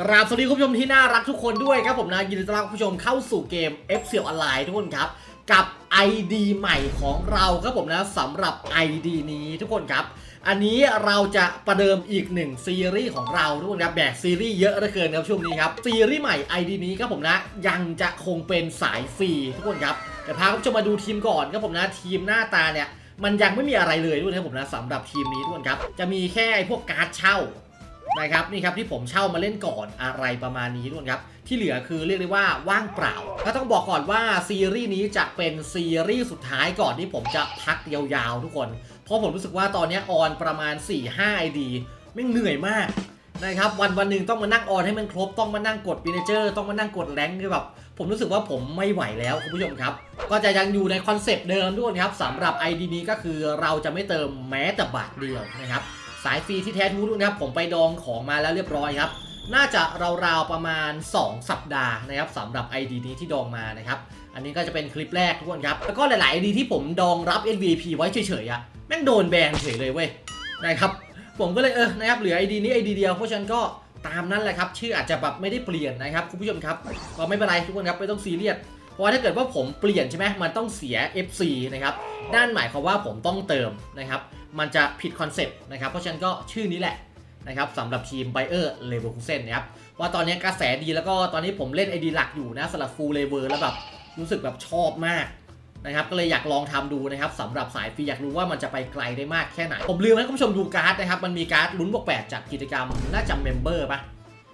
กราบสวัสดีคุณผู้ชมที่น่ารักทุกคนด้วยครับผมนะยินดีต้อนรับคุณผู้ชมเข้าสู่เกม F เ e ียวออนไลน์ทุกคนครับ กับ ID ใหม่ของเราครับผมนะสำหรับ ID นี้ทุกคนครับ อันนี้เราจะประเดิมอีกหนึ่งซีรีส์ของเราทุกคนครับแบกซีรีส์เยอะเหลือเกินครับช่วงนี้ครับซีรีส์ใหม่ ID นี้ครับผมนะยังจะคงเป็นสายฟรีทุกคนครับแต่พาคุณผู้ชมมาดูทีมก่อนครับผมนะทีมหน้าตาเนี่ยมันยังไม่มีอะไรเลยด้วยนะครับผมนะสำหรับทีมนี้ทุกคนครับจะมีแค่ไอ้พวกการ์ดเช่า นะครับนี่ครับที่ผมเช่ามาเล่นก่อนอะไรประมาณนี้ทุกคนครับที่เหลือคือเรียกได้ว่าว่างเปล่าก็ต้องบอกก่อนว่าซีรีส์นี้จะเป็นซีรีส์สุดท้ายก่อนที่ผมจะพักยาวๆทุกคน เพราะผมรู้สึกว่าตอนนี้ออนประมาณ 4-5 ID ไม่เหนื่อยมากนะครับวันวันหนึ่งต้องมานั่งออนให้มันครบต้องมานั่งกดปีเนเจอร์ต้องมานั่งกดแรงค์คือแบบผมรู้สึกว่าผมไม่ไหวแล้วคุณผู้ชมครับ ก็จะยังอยู่ในคอนเซปต์เดิมทุกคนครับสำหรับ ID นี้ก็คือเราจะไม่เติมแม้แต่บาทเดียวนะครับ สายฟรีที่แท้ทูด้วยนะครับผมไปดองของมาแล้วเรียบร้อยครับ น่าจะราวๆประมาณ 2 สัปดาห์นะครับสำหรับ ID นี้ที่ดองมานะครับ อันนี้ก็จะเป็นคลิปแรกทุกคนครับ แล้วก็หลายๆ ID ที่ผมดองรับ MVP ไว้เฉยๆอะแม่งโดนแบนเฉยเลยเว้ยนะครับผมก็เลยเออนะครับเหลือ ID นี้ ID เดียวเพราะฉะนั้นก็ตามนั้นแหละครับชื่ออาจจะแบบไม่ได้เปลี่ยนนะครับคุณผู้ชมครับก็ไม่เป็นไรทุกคนครับไม่ต้องซีเรียส เพราะว่าถ้าเกิดว่าผมเปลี่ยนใช่ไหมมันต้องเสีย FC นะครับนั่นหมายความว่าผมต้องเติมนะครับ มันจะผิดคอนเซ็ปต์นะครับ เพราะฉะนั้นก็ชื่อนี้แหละนะครับสำหรับทีมไบเออร์เลเวอร์คูเซนนะครับว่าตอนนี้กระแสดีแล้วก็ตอนนี้ผมเล่นไอดีหลักอยู่นะสำหรับฟูลเลเวอร์แล้วแบบรู้สึกแบบชอบมากนะครับก็เลยอยากลองทำดูนะครับสำหรับสายฟรีอยากรู้ว่ามันจะไปไกลได้มากแค่ไหน ผมลืมให้คุณผู้ชมดูการ์ดนะครับ มันมีการ์ดลุ้นบวกแปดจากกิจกรรมน่าจะเมมเบอร์ปะ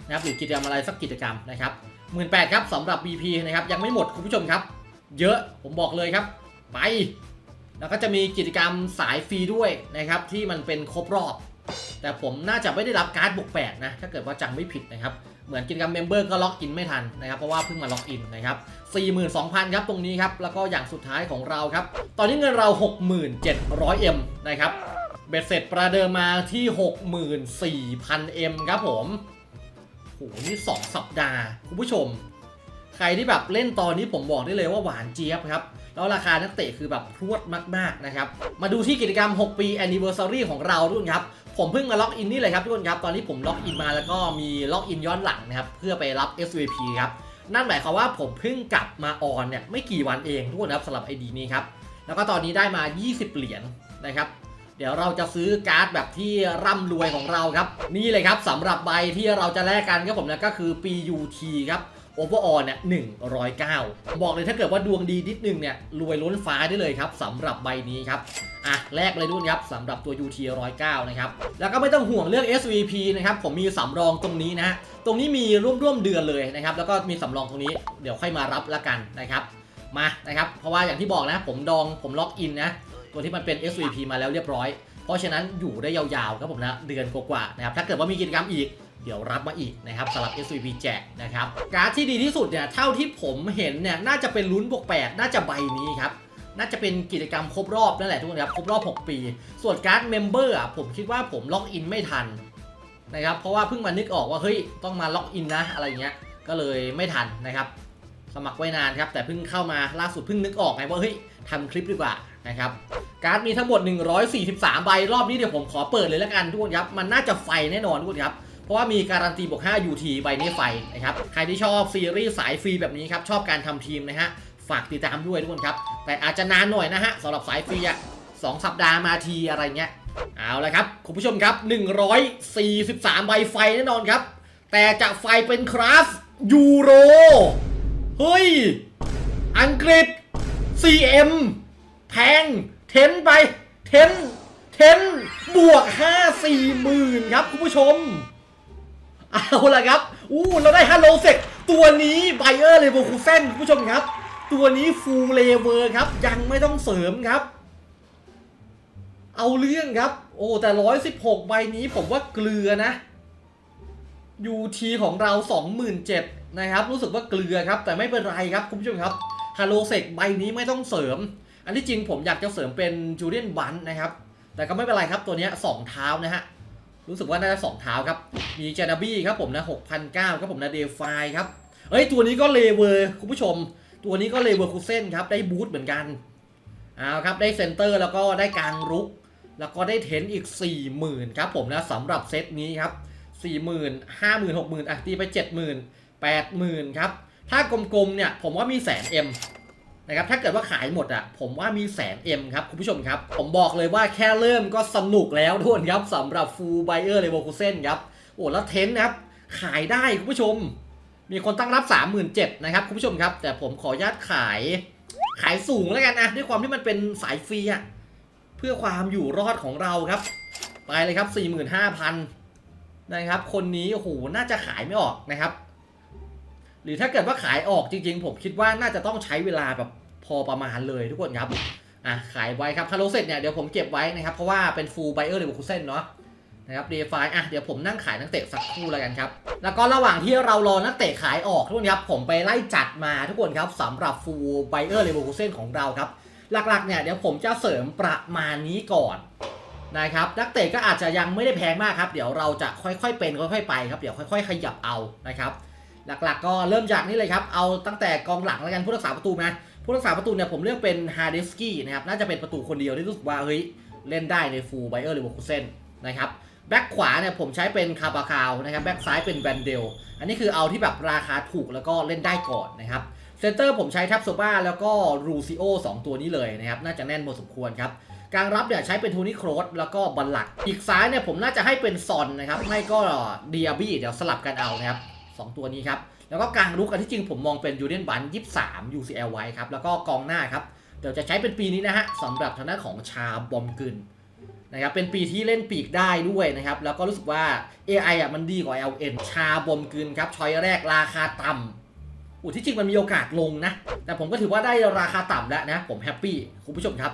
นะครับหรือกิจกรรมอะไรสักกิจกรรมนะครับ หมื่นแปดครับสำหรับ BP นะครับยังไม่หมดคุณผู้ชมครับ เยอะผมบอกเลยครับ ไป แล้วก็จะมีกิจกรรมสายฟรีด้วยนะครับที่มันเป็นครบรอบ แต่ผมน่าจะไม่ได้รับการ์ดบวกแปดนะถ้าเกิดว่าจำไม่ผิดนะครับเหมือนกิจกรรมเมมเบอร์ก็ล็อกอินไม่ทันนะครับเพราะว่าเพิ่งมาล็อกอินนะครับ42,000 ครับตรงนี้ครับแล้วก็อย่างสุดท้ายของเราครับ ตอนนี้เงินเรา 6700M นะครับเบ็ดเสร็จประเดิมมาที่ 64,000M ครับผม หนี่2สัปดาห์ คุณผู้ชม ใครที่แบบเล่นตอนนี้ผมบอกได้เลยว่าหวานเจี๊ยบครับ แล้วราคานักเตะคือแบบพรวดมากๆนะครับ มาดูที่กิจกรรม 6 ปี Anniversary ของเราทุกคนครับ ผมเพิ่งมาล็อกอินนี่เลยครับทุกคนครับ ตอนนี้ผมล็อกอินมาแล้วก็มีล็อกอินย้อนหลังนะครับ เพื่อไปรับ SVP ครับ นั่นหมายความว่าผมเพิ่งกลับมาออนเนี่ยไม่กี่วันเองทุกคนครับสำหรับ ID นี้ครับ แล้วก็ตอนนี้ได้มา 20 เหรียญนะครับ เดี๋ยวเราจะซื้อการ์ดแบบที่ร่ำรวยของเราครับ นี่เลยครับสำหรับใบที่เราจะแลกกันครับผมนะก็คือ PUT ครับโอเวอร์ออเนี่ย109บอกเลยถ้าเกิดว่าดวงดีนิดนึงเนี่ยรวยล้นฟ้าได้เลยครับสำหรับใบนี้ครับอะแรกเลยด้วยครับสำหรับตัว UT 109นะครับแล้วก็ไม่ต้องห่วงเรื่อง SVP นะครับผมมีสำรองตรงนี้นะฮะตรงนี้มีร่วมๆเดือนเลยนะครับแล้วก็มีสำรองตรงนี้เดี๋ยวค่อยมารับละกันนะครับมานะครับเพราะว่าอย่างที่บอกนะผมดองผมล็อกอินนะ ตัวที่มันเป็น SVP มาแล้วเรียบร้อย เพราะฉะนั้นอยู่ได้ยาวๆครับผมนะเดือนกว่าๆนะครับถ้าเกิดว่ามีกิจกรรมอีกเดี๋ยวรับมาอีกนะครับสำหรับ SVP แจกนะครับการ์ดที่ดีที่สุดเนี่ยเท่าที่ผมเห็นเนี่ยน่าจะเป็นลุ้นบวก8น่าจะใบนี้ครับน่าจะเป็นกิจกรรมครบรอบนั่นแหละทุกคนครับครบรอบ 6 ปี ส่วนการ์ดเมมเบอร์อะผมคิดว่าผมล็อกอินไม่ทันนะครับเพราะว่าเพิ่งมานึกออกว่าเฮ้ยต้องมาล็อกอินนะอะไรเงี้ยก็เลยไม่ทันนะครับ สมัครไว้นานครับแต่เพิ่งเข้ามาล่าสุดเพิ่งนึกออกไงว่าเฮ้ยทำคลิปดีกว่า นะครับการ์ดมีทั้งหมด 143 ใบรอบนี้เดี๋ยวผมขอเปิดเลยแล้วกันทุกคนครับ มันน่าจะไฟแน่นอนทุกคนครับ เพราะว่ามีการันตีบวก5 UT ใบนี้ไฟนะครับ ใครที่ชอบซีรีส์สายฟรีแบบนี้ครับ ชอบการทำทีมนะฮะ ฝากติดตามด้วยทุกคนครับ แต่อาจจะนานหน่อยนะฮะสำหรับสายฟรีอะสองสัปดาห์มาทีอะไรเงี้ย เอาละครับ คุณผู้ชมครับ 143 ใบไฟแน่นอนครับ แต่จะไฟเป็นคลาสยูโร เฮ้ย อังกฤษ CM แพงเทนไป เทนเทนบวก5 4หมื่นครับคุณผู้ชม เอาละครับ อู้เราได้ฮัลโลเซกตัวนี้ไบเออร์เลเวอร์คูเซนคุณผู้ชมครับ ตัวนี้ฟูลเลเวอร์ครับ ยังไม่ต้องเสริมครับ เอาเรื่องครับ โอ้แต่116ใบนี้ผมว่าเกลือนะ UT ของเรา 27,000นะครับ รู้สึกว่าเกลือครับ แต่ไม่เป็นไรครับ คุณผู้ชมครับฮาโลเซกใบนี้ไม่ต้องเสริม อันที่จริงผมอยากจะเสริมเป็นจูเลียนบันนะครับ แต่ก็ไม่เป็นไรครับตัวนี้สองเท้านะฮะ รู้สึกว่าน่าจะสองเท้าครับ มีเจนาบี้ครับผมนะ6,009ครับผมนะเดฟายครับ เอ้ยตัวนี้ก็เลเวอร์คุณผู้ชม ตัวนี้ก็เลเวอร์คูเซนครับได้บูทเหมือนกันเอาครับได้เซนเตอร์แล้วก็ได้กลางรุก แล้วก็ได้เทนอีก 40,000ครับผมนะสำหรับเซตนี้ครับสี่หมื่นห้าหมื่นหกหมื่นอะตีไปเจ็ดหมื่นแปดหมื่นครับถ้ากลมๆเนี่ยผมว่ามีแสนเอ็ม นะครับถ้าเกิดว่าขายหมดอะผมว่ามีแสนเอ็มครับ คุณผู้ชมครับ ผมบอกเลยว่าแค่เริ่มก็สนุกแล้วทุกคนครับสำหรับฟูลไบเออร์เลเวอร์คูเซนครับโอ้แล้วเทนนะครับ ขายได้คุณผู้ชม มีคนตั้งรับ 37,000นะครับคุณผู้ชมครับ แต่ผมขออนุญาตขายขายสูงแล้วกันนะด้วยความที่มันเป็นสายฟรีอะเพื่อความอยู่รอดของเราครับ ไปเลยครับ 45,000นะครับ คนนี้โอ้โหน่าจะขายไม่ออกนะครับ รือถ้าเกิดว่าขายออกจริงๆ ผมคิดว่าน่าจะต้องใช้เวลาแบบพอประมาณเลยทุกคนครับอะขายไว้ครับคาร์โลเซ็ตเนี่ยเดี๋ยวผมเก็บไว้นะครับ เพราะว่าเป็นฟูลไบเออร์เลเวอร์คูเซนเนาะนะครับเดฟายอะเดี๋ยวผมนั่งขายนักเตะสักคู่แล้วกันครับ แล้วก็ระหว่างที่เรารอนักเตะขายออกทุกคนครับผมไปไล่จัดมาทุกคนครับสำหรับฟูลไบเออร์เลเวอร์คูเซนของเราครับ หลักๆเนี่ยเดี๋ยวผมจะเสริมประมาณนี้ก่อนนะครับนักเตะก็อาจจะยังไม่ได้แพงมากครับ เดี๋ยวเราจะค่อยๆเป็นค่อย ๆ ไปครับเดี๋ยวค่อย ๆ ขยับเอานะครับ หลักๆ ก็เริ่มจากนี่เลยครับ เอาตั้งแต่กองหลังแล้วกันผู้รักษาประตูนะผู้รักษาประตูเนี่ยผมเลือกเป็นฮาร์ดสกี้นะครับน่าจะเป็นประตูคนเดียวที่รู้สึกว่าเฮ้ยเล่นได้ในฟูลไบเออร์เลเวอร์คูเซนนะครับแบ็คขวาเนี่ยผมใช้เป็นคาบาคาวนะครับแบ็คซ้ายเป็นแวนเดลอันนี้คือเอาที่แบบราคาถูกแล้วก็เล่นได้ก่อนนะครับเซนเตอร์ผมใช้ทับโซบ้าแล้วก็รูซิโอ2ตัวนี้เลยนะครับน่าจะแน่นพอสมควรครับกลางรับเนี่ยใช้เป็นโทนี่โครสแล้วก็บัลลัก อีกซ้ายเนี่ยผมน่าจะให้เป็นซอนนะครับไม่ก็เดียบี้เดี๋ยวสลับกันเอานะครับ สองตัวนี้ครับ แล้วก็กลางรุกอันที่จริงผมมองเป็นยูเนียนบัน23 UCL ไว้ครับ แล้วก็กองหน้าครับ เดี๋ยวจะใช้เป็นปีนี้นะฮะสำหรับทางด้านของชาบอมกึนนะครับ เป็นปีที่เล่นปีกได้ด้วยนะครับ แล้วก็รู้สึกว่า AI อะมันดีกว่า LN ชาบอมกลืนครับชอยแรกราคาต่ำอุยที่จริงมันมีโอกาสลงนะ แต่ผมก็ถือว่าได้ราคาต่ำแล้วนะ ผมแฮปปี้คุณผู้ชมครับ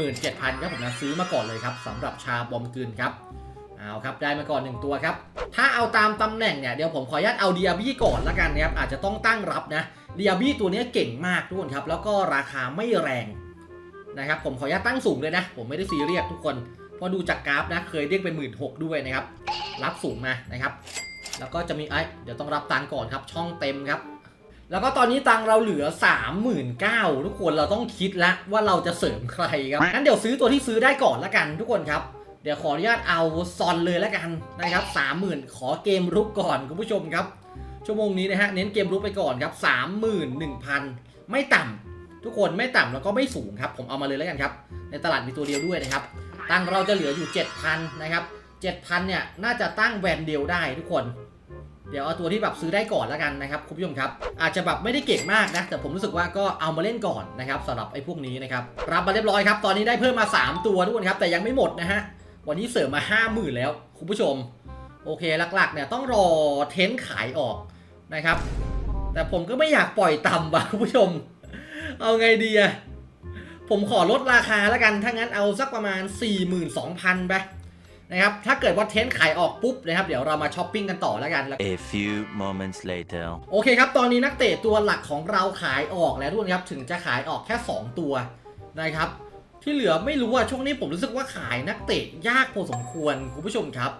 17,000ครับผมนะซื้อมาก่อนเลยครับสำหรับชาบอมกลืนครับ เอาครับได้มาก่อน 1 ตัวครับ ถ้าเอาตามตำแหน่งเนี่ยเดี๋ยวผมขออนุญาตเอาเดียบี้ก่อนละกันนะครับอาจจะต้องตั้งรับนะเดียบี้ตัวนี้เก่งมากทุกคนครับแล้วก็ราคาไม่แรงนะครับผมขออนุญาตตั้งสูงเลยนะ ผมไม่ได้ซีเรียสทุกคนพอดูจากกราฟนะเคยเรียกเป็นหมื่นหกด้วยนะครับรับสูงมานะครับ แล้วก็จะมีไอ้เดี๋ยวต้องรับตังก่อนครับช่องเต็มครับ แล้วก็ตอนนี้ตังเราเหลือ 39,000ทุกคนเราต้องคิดล้วว่าเราจะเสริมใครครับงั้นเดี๋ยวซื้อตัวที่ซื้อได้ก่อนละกันทุกคนครับ ดี๋ยวขออนุญาตเอาซอนเลยและกันนะครับ30,000ขอเกมรุกก่อนคุณผู้ชมครับ ชั่วโมงนี้นะฮะเน้นเกมรุกไปก่อนครับ31,000ไม่ต่ำทุกคนไม่ต่ำแล้วก็ไม่สูงครับ ผมเอามาเลยแล้วกันครับ ในตลาดมีตัวเดียวด้วยนะครับ ตังเราจะเหลืออยู่7,000นะครับ7,000เนี่ยน่าจะตั้งแวนเดียวได้ทุกคน เดี๋ยวเอาตัวที่แบบซื้อได้ก่อนแล้วกันนะครับคุณผู้ชมครับ อาจจะแบบไม่ได้เก่งมากนะแต่ผมรู้สึกว่าก็เอามาเล่นก่อนนะครับสำหรับไอ้พวกนี้นะครับรับมาเรียบร้อยครับตอนนี้ได้เพิ่มมา 3 ตัวทุกคนครับแต่ยังไม่หมดนะฮะ วันนี้เสริมมา 50,000 แล้ว คุณผู้ชม โอเคหลักๆ เนี่ยต้องรอเทนต์ขายออกนะครับ แต่ผมก็ไม่อยากปล่อยต่ำว่ะคุณผู้ชม เอาไงดีอะผมขอลดราคาแล้วกัน ถ้างั้นเอาสักประมาณ 42,000 ไปนะครับ ถ้าเกิดว่าเทนต์ขายออกปุ๊บนะครับ เดี๋ยวเรามาช้อปปิ้งกันต่อแล้วกัน A few moments later. โอเคครับ ตอนนี้นักเตะตัวหลักของเราขายออกแล้วทุกคนครับ ถึงจะขายออกแค่ 2 ตัวนะครับ ที่เหลือไม่รู้ว่าช่วงนี้ผมรู้สึกว่าขายนักเตะยากพอสมควรคุณผู้ชมครับ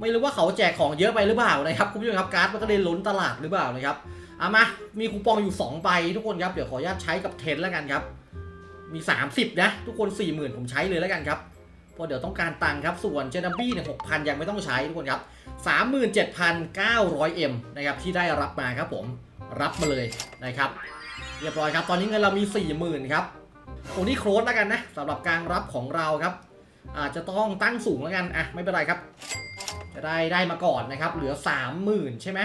ไม่รู้ว่าเขาแจกของเยอะไปหรือเปล่านะครับคุณผู้ชมครับการ์ดมันก็เลยล้นตลาดหรือเปล่านะครับเอามา มีคูปองอยู่2ใบทุกคนครับเดี๋ยวขออนุญาตใช้กับเทนแล้วกันครับ มี 30 นะ ทุกคน 40,000 ผมใช้เลยแล้วกันครับเพราะเดี๋ยวต้องการตังค์ครับส่วนเจนัมบี้เนี่ย6,000ยังไม่ต้องใช้ทุกคนครับ 37,900M นะครับที่ได้รับมาครับผมรับมาเลยนะครับ เรียบร้อยครับ ตอนนี้เงินเรามี 40,000 ครับ โอ้นี่โครสแล้วกันนะสำหรับการรับของเราครับ อาจจะต้องตั้งสูงแล้วกันอะไม่เป็นไรครับ จะได้ได้มาก่อนนะครับ เหลือ 30,000 ใช่ไหม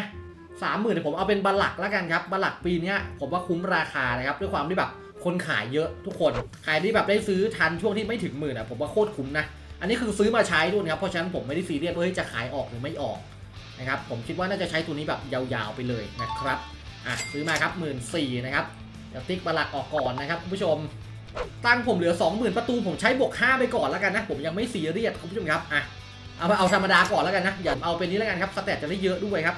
สามหมื่นผมเอาเป็นบัลลักแล้วกันครับบัลลักปีนี้ผมว่าคุ้มราคานะครับด้วยความที่แบบคนขายเยอะทุกคนใครที่แบบได้ซื้อทันช่วงที่ไม่ถึงหมื่นอะผมว่าโคตรคุ้มนะอันนี้คือซื้อมาใช้ด้วยครับเพราะฉะนั้นผมไม่ได้ซีเรียสว่าเฮ้ยจะขายออกหรือไม่ออกนะครับผมคิดว่าน่าจะใช้ตัวนี้แบบยาวๆไปเลยนะครับอะซื้อมาครับหมื่นสี่นะครับเดี๋ยวติ๊กบัลลักออกก่อนนะครับคุณผู้ชม ตั้งผมเหลือ 20,000 ประตูผมใช้บวก 5 ไปก่อนแล้วกันนะ ผมยังไม่ซีเรียสคุณผู้ชมครับอะเอาเอาธรรมดาก่อนแล้วกันนะ อย่าเอาเป็นนี้แล้วกันครับสเตตจะได้เยอะด้วยครับ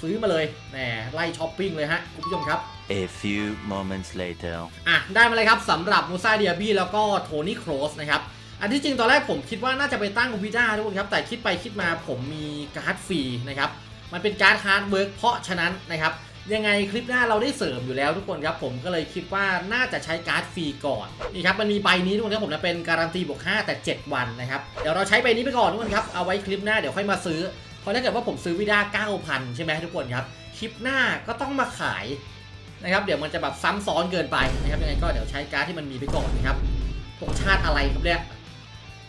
ซื้อมาเลยแหมไล่ช้อปปิ้งเลยฮะคุณผู้ชมครับ A few moments later. อะได้มาเลยครับสำหรับมูซาเดียบี้แล้วก็โทนี่โครสนะครับอันที่จริงตอนแรกผมคิดว่าน่าจะไปตั้งวิด้าทุกคนครับ แต่คิดไปคิดมาผมมีการ์ดฟรีนะครับ มันเป็นการ์ดฮาร์ดเวิร์กเพราะฉะนั้นนะครับ ยังไงคลิปหน้าเราได้เสริมอยู่แล้วทุกคนครับผมก็เลยคิดว่าน่าจะใช้การ์ดฟรีก่อนนี่ครับมันมีใบนี้ทุกคนครับผมนะเป็นการันตีบวก5แต่ 7 วันนะครับเดี๋ยวเราใช้ใบนี้ไปก่อนทุกคนครับเอาไว้คลิปหน้าเดี๋ยวค่อยมาซื้อเพราะถ้าเกิดว่าผมซื้อวิด้า9,000 ใช่ไหมทุกคนครับคลิปหน้าก็ต้องมาขายนะครับเดี๋ยวมันจะแบบซ้ำซ้อนเกินไปนะครับยังไงก็เดี๋ยวใช้การ์ดที่มันมีไปก่อนนะครับธงชาติอะไรครับเนี่ย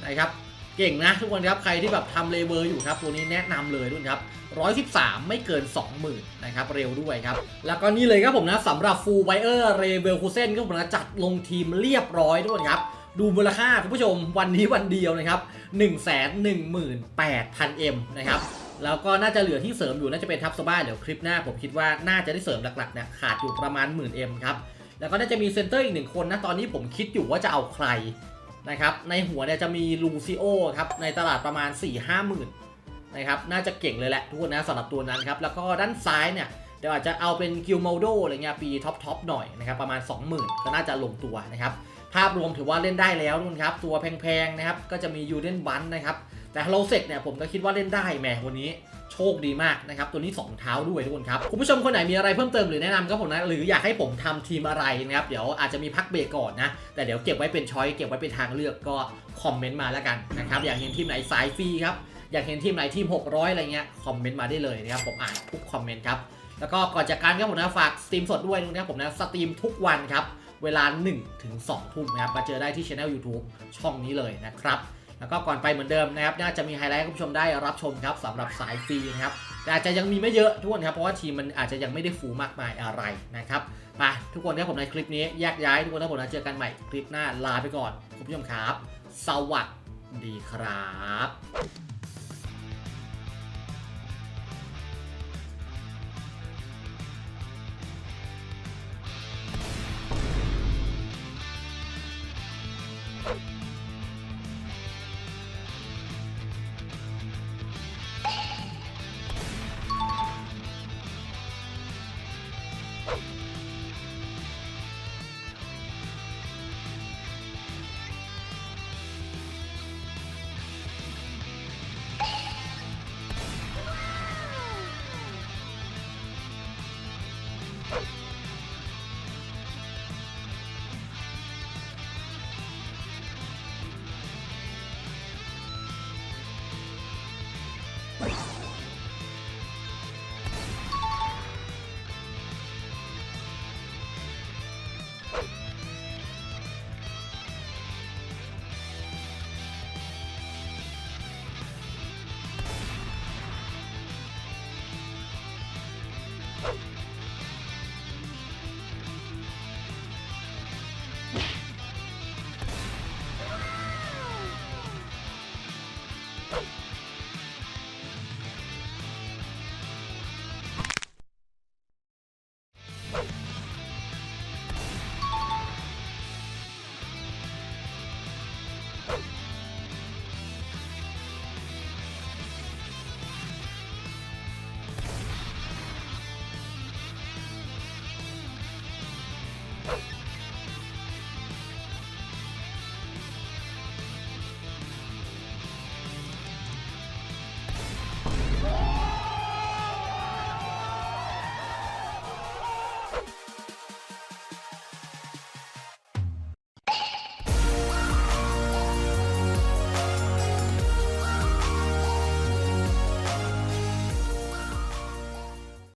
นะครับเก่งนะทุกคนครับใครที่แบบทำเลเวอร์อยู่ครับตัวนี้แนะนำเลยด้วยครับ 113 ไม่เกิน 20,000นะครับเร็วด้วยครับ แล้วก็นี่เลยครับผมนะสำหรับฟูลไบเออร์เรเวลคูเซนก็ผมนะจัดลงทีมเรียบร้อยทุกคนครับดูมูลค่าคุณผู้ชมวันนี้วันเดียวนะครับ 118,000 M นะครับแล้วก็น่าจะเหลือที่เสริมอยู่น่าจะเป็นทับสบ้าเดี๋ยวคลิปหน้าผมคิดว่าน่าจะได้เสริมหลักๆเนี่ยขาดอยู่ประมาณ10,000 M ครับแล้วก็น่าจะมีเซนเตอร์อีกหนึ่งคนนะตอนนี้ผมคิดอยู่ว่าจะเอาใครนะครับในหัวเนี่ยจะมีลูซิโอครับในตลาดประมาณ4-5หมื่น นะครับน่าจะเก่งเลยแหละทุกคนนะสำหรับตัวนั้นครับแล้วก็ด้านซ้ายเนี่ยเดี๋ยวอาจจะเอาเป็นกิลโมโดอะไรเงี้ยปีท็อปทอปหน่อยนะครับประมาณ 20,000 ก็น่าจะลงตัวนะครับภาพรวมถือว่าเล่นได้แล้วนุ่นครับตัวแพงๆนะครับก็จะมียูเดนบันนะครับแต่ฮัลโลเซกเนี่ยผมก็คิดว่าเล่นได้แหมวันนี้โชคดีมากนะครับ ตัวนี้ 2 เท้าด้วยทุกคนครับ คุณผู้ชมคนไหนมีอะไรเพิ่มเติมหรือแนะนำก็ผมนะ หรืออยากให้ผมทำทีมอะไรนะครับ เดี๋ยวอาจจะมีพักเบรกก่อนนะ แต่เดี๋ยวเก็บไว้เป็นช้อยเก็บไว้เป็นทางเลือกก็คอมเมนต์มาแล้วกันนะครับ อยากเห็นทีมไหนสายฟรีครับ อยากเห็นทีมไหนทีม 600 อะไรเงี้ยคอมเมนต์มาได้เลยนะครับผมอ่านทุกคอมเมนต์ครับแล้วก็ก่อนจากการครับผมนะฝากสตรีมสดด้วยนะครับผมนะสตรีมทุกวันครับเวลา 1 ถึง 2 ทุ่มนะครับมาเจอได้ที่ช anel YouTube ช่องนี้เลยนะครับแล้วก็ก่อนไปเหมือนเดิมนะครับน่าจะมีไฮไลท์ให้คุณผู้ชมได้รับชมครับสำหรับสายฟรีนะครับแต่อาจจะยังมีไม่เยอะทุกคนครับเพราะว่าทีมมันอาจจะยังไม่ได้ฟูมากมายอะไรนะครับไปทุกคนครับผมในคลิปนี้แยกย้ายทุกคนครับผมนะเจอกันใหม่คลิปหน้าลาไปก่อนคุณผู้ชมครับ สวัสดีครับ